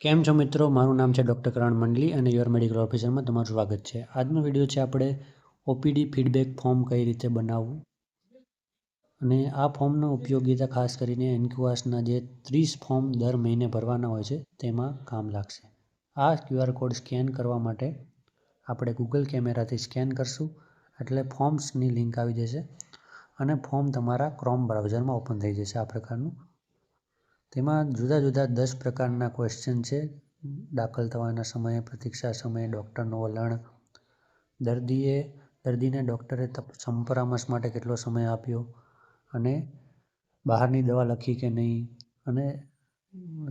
કેમ છો મિત્રો? મારું નામ છે ડૉક્ટર કરણ મંડલી અને યોર મેડિકલ ઓફિસરમાં તમારું સ્વાગત છે. આજનો વીડિયો છે આપણે ઓપીડી ફીડબેક ફોર્મ કઈ રીતે બનાવવું? અને આ ફોર્મનો ઉપયોગીતા ખાસ કરીને એનક્યુઆસના જે ત્રીસ ફોર્મ દર મહિને ભરવાના હોય છે, તેમાં કામ લાગશે. આ ક્યુઆર કોડ સ્કેન કરવા માટે આપણે ગૂગલ કેમેરાથી સ્કેન કરશું. એટલે ફોર્મ્સની લિંક આવી જશે અને ફોર્મ તમારા ક્રોમ બ્રાઉઝરમાં ઓપન થઈ જશે આ પ્રકારનું. તેમાં જુદા જુદા દસ પ્રકારના ક્વેશ્ચન છે. દાખલ થવાના સમયે, પ્રતીક્ષા સમયે ડૉક્ટરનું વલણ, દર્દીએ, દર્દીને ડૉક્ટરે સંપરામર્શ માટે કેટલો સમય આપ્યો અને બહારની દવા લખી કે નહીં અને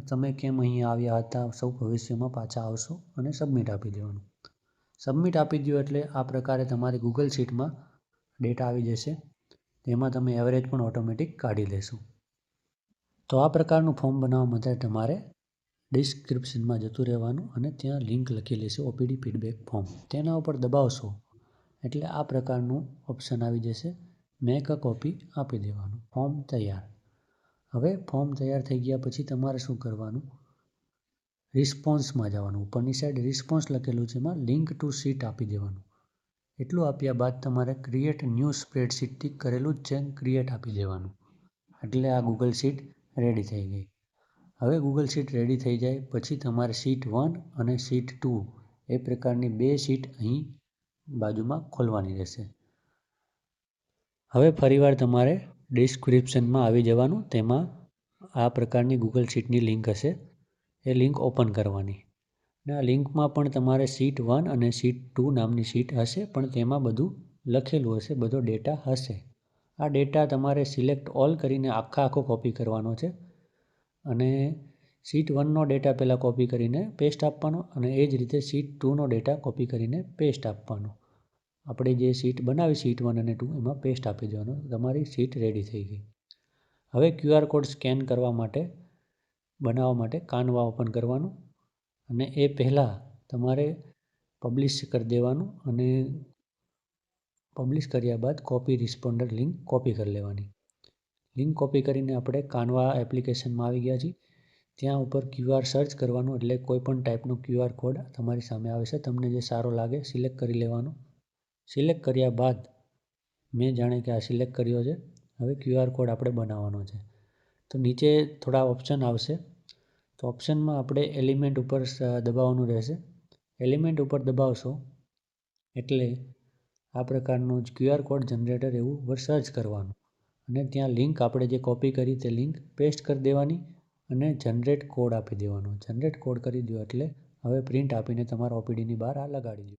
તમે કેમ અહીં આવ્યા હતા, સૌ ભવિષ્યમાં પાછા આવશો અને સબમિટ આપી દેવાનું. સબમિટ આપી દો એટલે આ પ્રકારે તમારી ગૂગલ શીટમાં ડેટા આવી જશે. તેમાં તમે એવરેજ પણ ઓટોમેટિક કાઢી લેશો. તો આ પ્રકારનું ફોર્મ બનાવવા માટે તમારે ડિસ્ક્રિપ્શનમાં જતું રહેવાનું અને ત્યાં લિંક લખેલી છે ઓપીડી ફીડબેક ફોર્મ. તેના ઉપર દબાવશો એટલે આ પ્રકારનું ઓપ્શન આવી જશે. મેક અ કોપી આપી દેવાનું. ફોર્મ તૈયાર. હવે ફોર્મ તૈયાર થઈ ગયા પછી તમારે શું કરવાનું? રિસ્પોન્સમાં જવાનું. ઉપરની સાઈડ રિસ્પોન્સ લખેલું છે એમાં લિંક ટુ સીટ આપી દેવાનું. એટલું આપ્યા બાદ તમારે ક્રિએટ ન્યૂ સ્પ્રેડશીટથી કરેલું જ છે ક્રિએટ આપી દેવાનું. એટલે આ ગૂગલ શીટ રેડી થઈ ગઈ. હવે ગૂગલ શીટ રેડી થઈ જાય, પછી તમારે શીટ વન અને શીટ ટુ એ પ્રકારની બે શીટ અહીં બાજુમાં ખોલવાની રહેશે. હવે ફરીવાર તમારે ડિસ્ક્રિપ્શનમાં આવી જવાનું, તેમાં આ પ્રકારની ગૂગલ શીટની લિંક હશે. એ લિંક ઓપન કરવાની. અને આ લિંકમાં પણ તમારે સીટ વન અને સીટ ટુ નામની સીટ હશે, પણ તેમાં બધું લખેલું હશે, બધો ડેટા હશે. આ ડેટા તમારે સિલેક્ટ ઓલ કરીને આખા આખો કોપી કરવાનો છે. અને સીટ વનનો ડેટા પહેલાં કોપી કરીને પેસ્ટ આપવાનો અને એ જ રીતે સીટ ટુનો ડેટા કોપી કરીને પેસ્ટ આપવાનો. આપણે જે સીટ બનાવી સીટ વન અને ટુ એમાં પેસ્ટ આપી દેવાનો. તમારી સીટ રેડી થઈ ગઈ. હવે ક્યુઆર કોડ સ્કેન કરવા માટે, બનાવવા માટે કાનવા ઓપન કરવાનું અને એ પહેલાં તમારે પબ્લિશ કરી દેવાનું અને પબ્લિશ કર્યા બાદ કોપી રિસ્પોન્ડર લિંક કોપી કરી લેવાની. લિંક કોપી કરીને આપણે કાનવા એપ્લિકેશનમાં આવી ગયા છીએ. ત્યાં ઉપર ક્યુઆર સર્ચ કરવાનું એટલે કોઈપણ ટાઈપનો ક્યુઆર કોડ તમારી સામે આવે છે. તમને જે સારો લાગે સિલેક્ટ કરી લેવાનો. સિલેક્ટ કર્યા બાદ મેં જાણે કે આ સિલેક્ટ કર્યો છે. હવે ક્યુઆર કોડ આપણે બનાવવાનો છે. તો નીચે થોડા ઓપ્શન આવશે. તો ઓપ્શનમાં આપણે એલિમેન્ટ ઉપર દબાવવાનું રહેશે. એલિમેન્ટ ઉપર દબાવશો એટલે આ પ્રકારનું જ ક્યુઆર કોડ જનરેટર એવું સર્ચ કરવાનું. અને ત્યાં લિંક આપણે જે કોપી કરી તે લિંક પેસ્ટ કરી દેવાની અને જનરેટ કોડ આપી દેવાનો. જનરેટ કોડ કરી દો એટલે હવે પ્રિન્ટ આપીને તમારા ઓપીડીની બહાર આ લગાડી દો